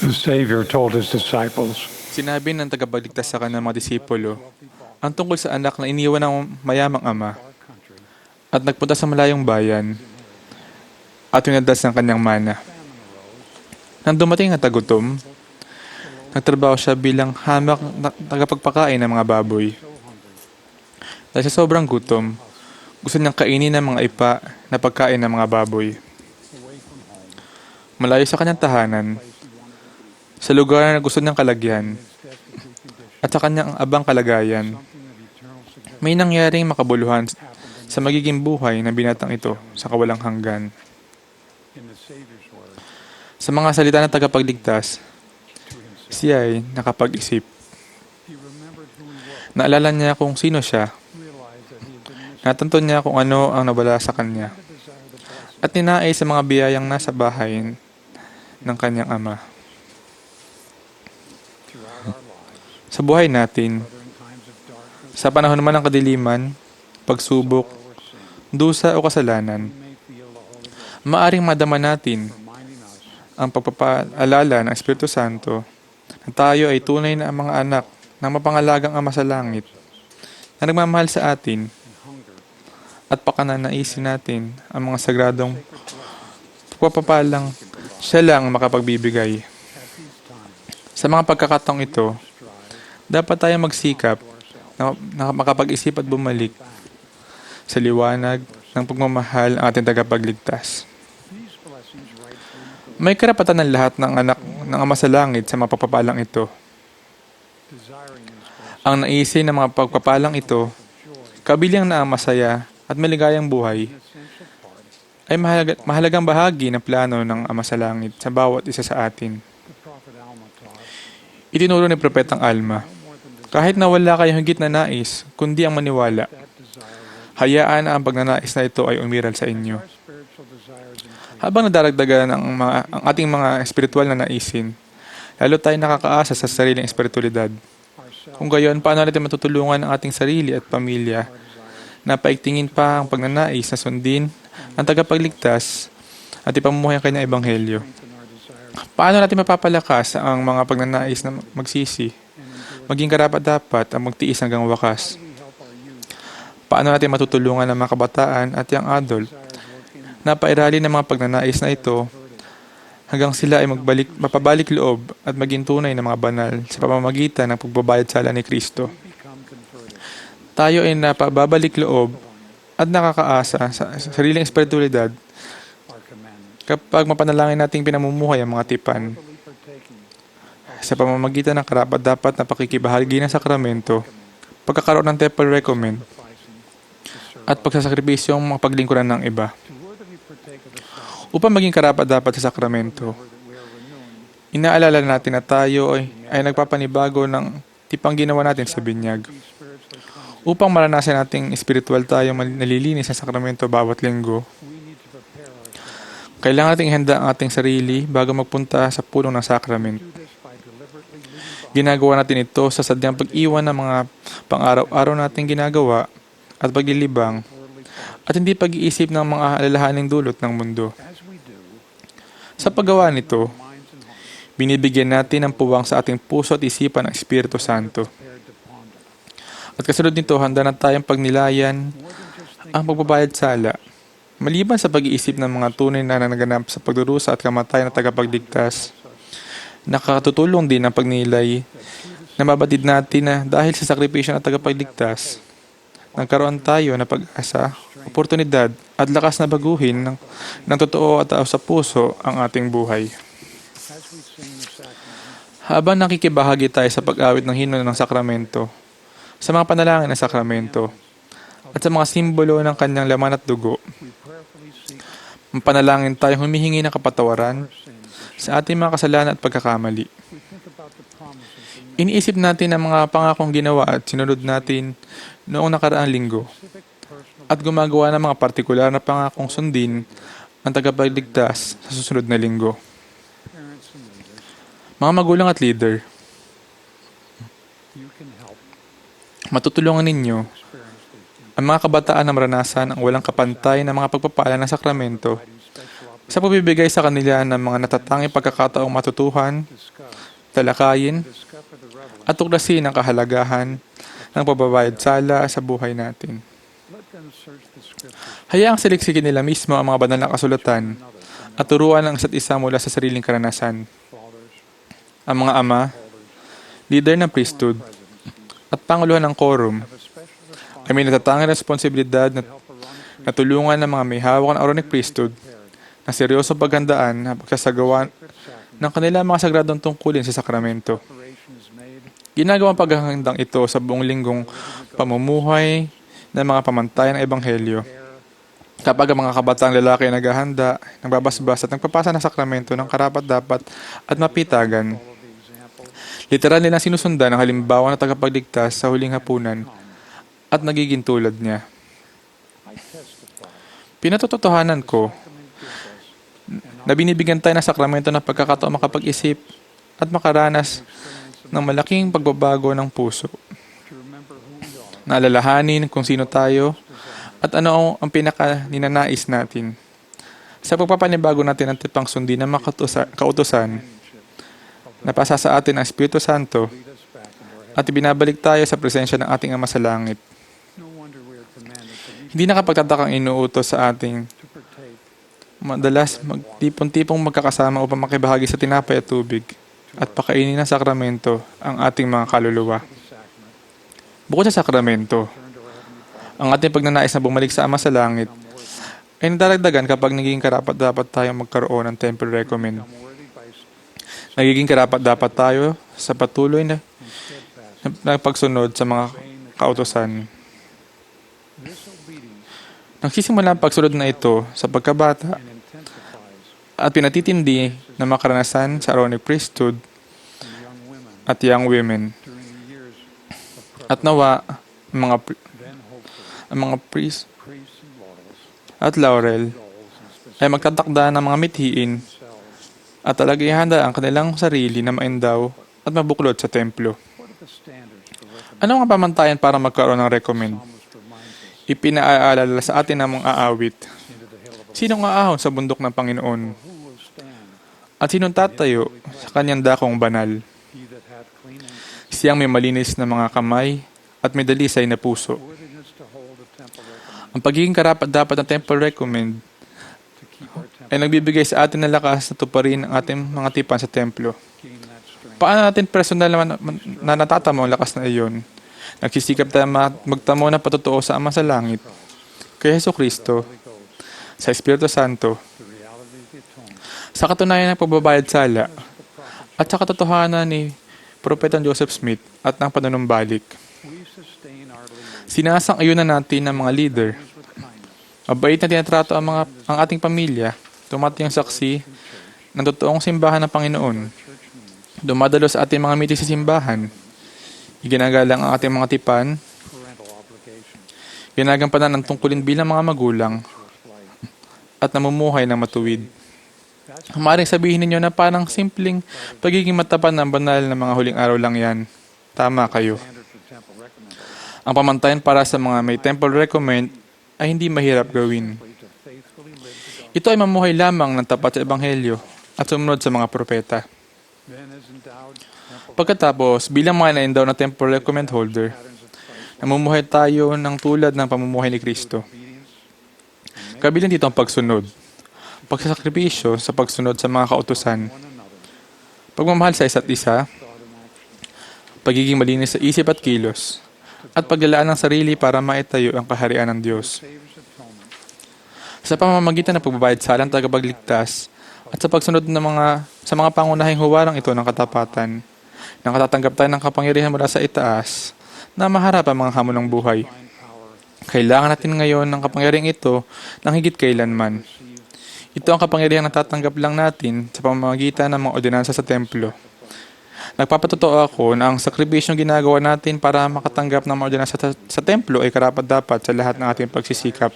The Savior told his disciples, Sinabi ng tagapagligtas sa kanyang mga disipulo ang tungkol sa anak na iniwan ng mayamang ama at nagpunta sa malayong bayan at winaldas ng kanyang mana. Nang dumating ang tagutom, nagtrabaho siya bilang hamak na tagapagpakain ng mga baboy. Dahil sa sobrang gutom, gusto niyang kainin ng mga ipa na pagkain ng mga baboy. Malayo sa kanyang tahanan, sa lugar na gusto niyang kalagyan, at sa kanyang abang kalagayan, may nangyaring makabuluhan sa magiging buhay ng binatang ito sa kawalang hanggan. Sa mga salita ng tagapagligtas, siya ay nakapag-isip. Naalala niya kung sino siya. Natanto niya kung ano ang nabala sa kanya. At ninais sa mga biyayang nasa bahay ng kanyang ama. Sa buhay natin, sa panahon naman ng kadiliman, pagsubok, dusa o kasalanan, maaring madama natin ang pagpapaalala ng Espiritu Santo na tayo ay tunay na mga anak ng mapangalagang Ama sa Langit na nagmamahal sa atin at pakananaisin natin ang mga sagradong pagpapalang siya lang ang makapagbibigay. Sa mga pagkakataong ito, dapat tayo magsikap na, makapag-isip at bumalik sa liwanag ng pagmamahal ang ating tagapagligtas. May karapatan ng lahat ng anak ng Ama sa Langit sa mga pagpapalang ito. Ang naisin ng mga pagpapalang ito, kabilang na ang masaya at maligayang buhay, ay mahalaga, mahalagang bahagi ng plano ng Ama sa Langit sa bawat isa sa atin. Itinuro ni Propetang Alma, kahit na wala kayong higit na nais, kundi ang maniwala, hayaan ang pagnanais na ito ay umiral sa inyo. Habang nadaragdagan ang, mga, ang ating mga espiritual na naisin, lalo tayo nakakaasa sa sariling espiritualidad. Kung gayon, paano natin matutulungan ang ating sarili at pamilya na paigtingin pa ang pagnanais na sundin ang tagapagligtas at ipamumuhay ang kanyang ebanghelyo? Paano natin mapapalakas ang mga pagnanais na magsisi? Maging karapat-dapat ang magtiis hanggang wakas? Paano natin matutulungan ang mga kabataan at young adult na pairali ng mga pagnanais na ito hanggang sila ay magbalik, mapabalik loob at maging tunay na mga banal sa pamamagitan ng pagbabayad sala ni Kristo. Tayo ay napababalik loob at nakakaasa sa sa sariling espiritualidad kapag mapanalangin nating pinamumuhay ang mga tipan sa pamamagitan ng karapat dapat na pakikibahagi ng sakramento, pagkakaroon ng temple recommend, at pagsasakripisyong paglingkuran ng iba. Upang maging karapat dapat sa sakramento, inaalala natin na tayo ay, ay nagpapanibago ng tipang ginawa natin sa binyag. Upang maranasan nating espiritual tayo nalilinis sa sakramento bawat linggo, kailangan nating ihanda ang ating sarili bago magpunta sa puno ng sakrament. Ginagawa natin ito sa sadyang pag-iwan ng mga pang-araw-araw nating ginagawa at paglilibang at hindi pag-iisip ng mga alalahaning dulot ng mundo. Sa paggawa nito, binibigyan natin ng puwang sa ating puso at isipan ng Espiritu Santo. At kasunod nito, handa na tayong pagnilayan ang pagbabayad sala. Maliban sa pag-iisip ng mga tunay na naganap sa pagdurusa at kamatayan ng tagapagligtas, nakakatutulong din ang pagnilay na mabatid natin na dahil sa sakripisyo ng tagapagligtas, nagkaroon tayo ng pag-asa, oportunidad at lakas na baguhin ng, ng totoo at sa puso ang ating buhay. Habang nakikibahagi tayo sa pag-awit ng hino ng sakramento, sa mga panalangin ng sakramento, at sa mga simbolo ng kanyang laman at dugo, Mapanalangin tayo humihingi ng kapatawaran sa ating mga kasalanan at pagkakamali. Iniisip natin ang mga pangakong ginawa at sinunod natin noong nakaraang linggo at gumagawa ng mga partikular na pangakong sundin ang tagapagligtas sa susunod na linggo. Mga magulang at leader, matutulungan ninyo ang mga kabataan na maranasan ang walang kapantay na mga pagpapala ng sakramento sa pagbibigay sa kanila ng mga natatanging pagkakataong matutuhan, talakayin, at tuklasin ang kahalagahan ng pababayad sala sa buhay natin. Hayaang siliksikin nila mismo ang mga banal na kasulatan at turuan ang isa't isa mula sa sariling karanasan. Ang mga ama, leader ng priesthood, at panguluhan ng quorum ay may natatanging responsibilidad na, na tulungan ng mga may hawak ng Aaronic priesthood na seryosong paghandaan na pagsasagawa ng kanilang mga sagradong tungkulin sa sakramento. Ginagawang paghahandang ito sa buong linggong pamumuhay ng mga pamantayan ng Ebanghelyo. Kapag ang mga kabataang lalaki ay naghahanda, nagbabasbas at nagpapasa ng sakramento ng karapat-dapat at mapitagan, literal nilang sinusundan ang halimbawa na tagapagligtas sa huling hapunan at nagiging tulad niya. Pinatotohanan ko na binibigyan tayo ng sakramento ng pagkakataon makapag-isip at makaranas ng malaking pagbabago ng puso. Naalalahanin kung sino tayo at ano ang pinaka ninanais natin. Sa pagpapanibago natin ang tipang sundin ng mga kautusan, napasa sa atin ang Espiritu Santo at ibinabalik tayo sa presensya ng ating Ama sa Langit. Hindi nakapagtatakang inuutos sa ating madalas magtipon-tipong magkakasama upang makibahagi sa tinapay at tubig at pakainin ng sakramento ang ating mga kaluluwa. Bukod sa sakramento, ang ating pagnanais na bumalik sa Ama sa Langit ay nadaragdagan kapag nagiging karapat dapat tayong magkaroon ng temple recommend. Nagiging karapat dapat tayo sa patuloy na, na pagsunod sa mga kautosan. Nagsisimula ang pagsunod na ito sa pagkabata at pinatitindi ng mga karanasan sa Aaronic priesthood at young women. At nawa, ang mga, ang mga priest at laurel ay magtatakda ng mga mithiin at talaga ihanda ang kanilang sarili na maindaw at mabuklod sa templo. Ano ang pamantayan para magkaroon ng recommend? Ipinaalala sa atin ng mga aawit. Sinong aahon sa bundok ng Panginoon? At sinong tatayo sa kanyang dakong banal? Siyang may malinis na mga kamay at may dalisay na puso. Ang pagiging karapat dapat ng temple recommend ay nagbibigay sa atin ng lakas na tuparin ang ating mga tipan sa templo. Paano natin personal naman na natatamo ang lakas na iyon? Nagsisikap tayo ma- magtamo ng patotoo sa Ama sa Langit, kay Heso Kristo, sa Espiritu Santo, sa katunayan ng pagbabayad sala, at sa katotohanan ni Propetang Joseph Smith at ng panunumbalik. Sinasang-ayunan natin ng mga leader. Mabait na tinatrato ang, mga, ang ating pamilya, tumatiyang saksi ng totoong simbahan ng Panginoon. Dumadalo sa ating mga meeting sa simbahan. Iginagalang ang ating mga tipan. Ginagampanan ang tungkulin bilang mga magulang at namumuhay ng matuwid. Maaaring sabihin ninyo na parang simpleng pagiging matapan ng banal na mga huling araw lang yan. Tama kayo. Ang pamantayan para sa mga may temple recommend ay hindi mahirap gawin. Ito ay mamuhay lamang ng tapat sa Ebanghelyo at sumunod sa mga propeta. Pagkatapos, bilang mga naindaw na temple recommend holder, namumuhay tayo ng tulad ng pamumuhay ni Kristo. Kabilang dito ang pagsunod, pagsasakripisyo sa pagsunod sa mga kautusan, pagmamahal sa isa't isa, pagiging malinis sa isip at kilos, at paglalaan ng sarili para maitayo ang kaharian ng Diyos. Sa pamamagitan ng pagbabayad sa alang tagapagligtas at sa pagsunod ng mga sa mga pangunahing huwarang ito ng katapatan, nang katatanggap tayo ng kapangyarihan mula sa itaas na maharap ang mga hamon ng buhay. Kailangan natin ngayon ng kapangyarihan ito ng higit kailanman. Ito ang kapangyarihan na tatanggap lang natin sa pamamagitan ng mga ordinansa sa templo. Nagpapatotoo ako na ang sakripisyong ginagawa natin para makatanggap ng mga ordinansa sa, sa templo ay karapat-dapat sa lahat ng ating pagsisikap.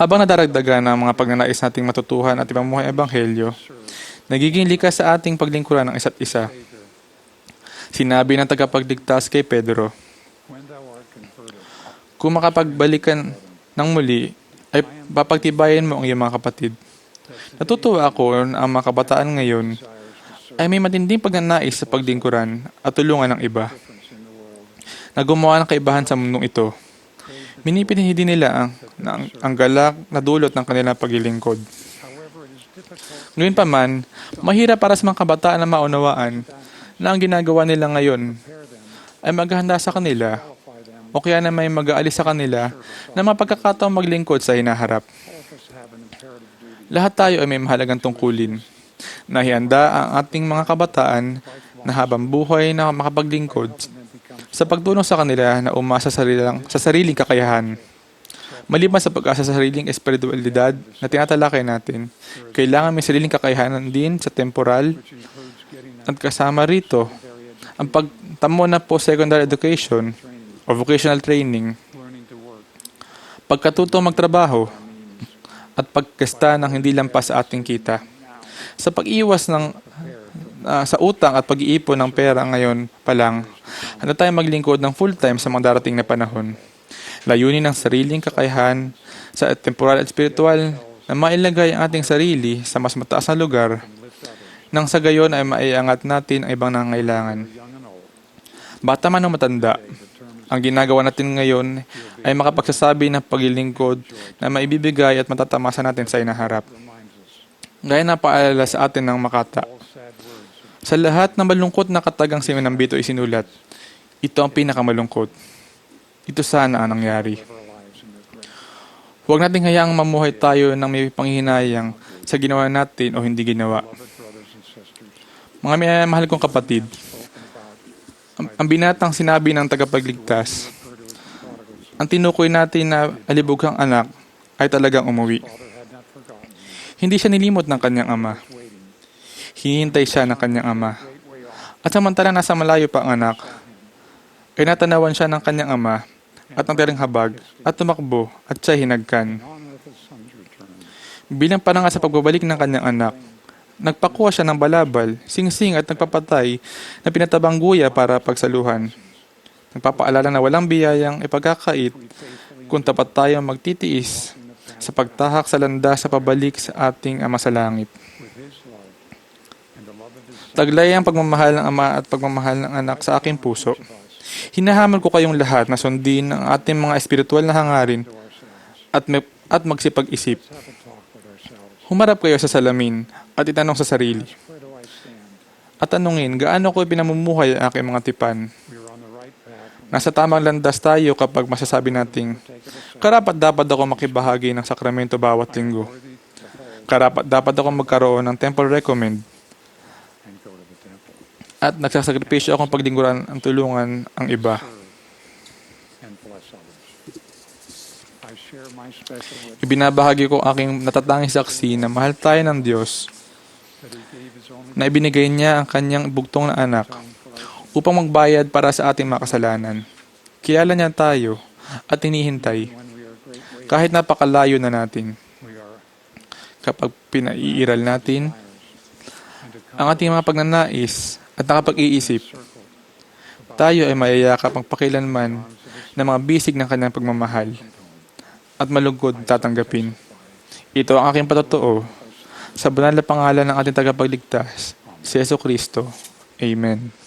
Habang nadaragdagan ang mga pagnanais nating matutuhan at ipamumuhay ang ebanghelyo, nagiging likas sa ating paglingkuran ng isa't isa. Sinabi ng tagapagligtas kay Pedro, Kung makapagbalikan ng muli, ay papagtibayan mo ang iyong mga kapatid. Natutuwa ako na ang mga kabataan ngayon ay may matinding pagnanais sa pagdingkuran at tulungan ng iba na gumawa ng kaibahan sa mundong ito. Minipinhi din nila ang, ang, ang galak na dulot ng kanilang paglilingkod. Ngayon pa man, mahirap para sa mga kabataan na maunawaan na ang ginagawa nila ngayon ay maghahanda sa kanila o kaya na may mag-aalis sa kanila na mapagkakataong maglingkod sa hinaharap. Lahat tayo ay may mahalagang tungkulin. Nahihanda ang ating mga kabataan na habang buhay na makapaglingkod sa pagtulong sa kanila na umasa sa sariling, sa sariling kakayahan. Maliban sa pag-asa sa sariling espiritualidad na tinatalakay natin, kailangan may sariling kakayahan din sa temporal at kasama rito ang pagtamo na post-secondary education o vocational training, pagkatutong magtrabaho, at pagkasta ng hindi lampas sa ating kita. Sa pag-iwas ng ah, sa utang at pag-iipon ng pera ngayon pa lang, handa tayong maglingkod ng full-time sa mga darating na panahon. Layunin ng sariling kakayahan sa temporal at spiritual na mailagay ang ating sarili sa mas mataas na lugar nang sa gayon ay maiangat natin ang ibang nangangailangan. Bata man o matanda, ang ginagawa natin ngayon ay makapagsasabi ng paglilingkod na maibibigay at matatamasa natin sa inaharap. Gaya na paalala sa atin ng makata. Sa lahat ng malungkot na katagang si Minambito isinulat, ito ang pinakamalungkot. Ito sana ang nangyari. Huwag nating hayaang mamuhay tayo ng may panghihinayang sa ginawa natin o hindi ginawa. Mga may mahal kong kapatid, ang, ang binatang sinabi ng tagapagligtas, ang tinukoy natin na alibughang anak ay talagang umuwi. Hindi siya nilimot ng kanyang ama. Hinihintay siya ng kanyang ama. At samantala nasa malayo pa ang anak, ay natanawan siya ng kanyang ama at ang tirang habag at tumakbo at siya hinagkan. Bilang paranga sa pagbabalik ng kanyang anak, nagpakuha siya ng balabal, singsing at nagpapatay na pinatabang guya para pagsaluhan. Nagpapaalala na walang biyayang ipagkakait kung tapat tayong magtitiis sa pagtahak sa landa sa pabalik sa ating Ama sa Langit. Taglay ang pagmamahal ng Ama at pagmamahal ng anak sa aking puso. Hinahamon ko kayong lahat na sundin ang ating mga espiritual na hangarin at, may, at magsipag-isip. Humarap kayo sa salamin at itanong sa sarili. At tanungin, gaano ko pinamumuhay ang aking mga tipan? Nasa tamang landas tayo kapag masasabi nating, karapat dapat ako makibahagi ng sakramento bawat linggo. Karapat dapat ako magkaroon ng temple recommend. At nagsasakripisyo akong pagdingguran ang tulungan ang iba. Ibinabahagi ko ang aking natatanging saksi na mahal tayo ng Diyos na ibinigay niya ang kanyang bugtong na anak upang magbayad para sa ating mga kasalanan. Kilala niya tayo at hinihintay kahit napakalayo na natin. Kapag pinaiiral natin ang ating mga pagnanais at nakapag-iisip, tayo ay mayayakap ang pakilanman ng mga bisig ng kanyang pagmamahal at malugod tatanggapin. Ito ang aking patotoo sa banal na pangalan ng ating tagapagligtas, si Yeso Kristo. Amen.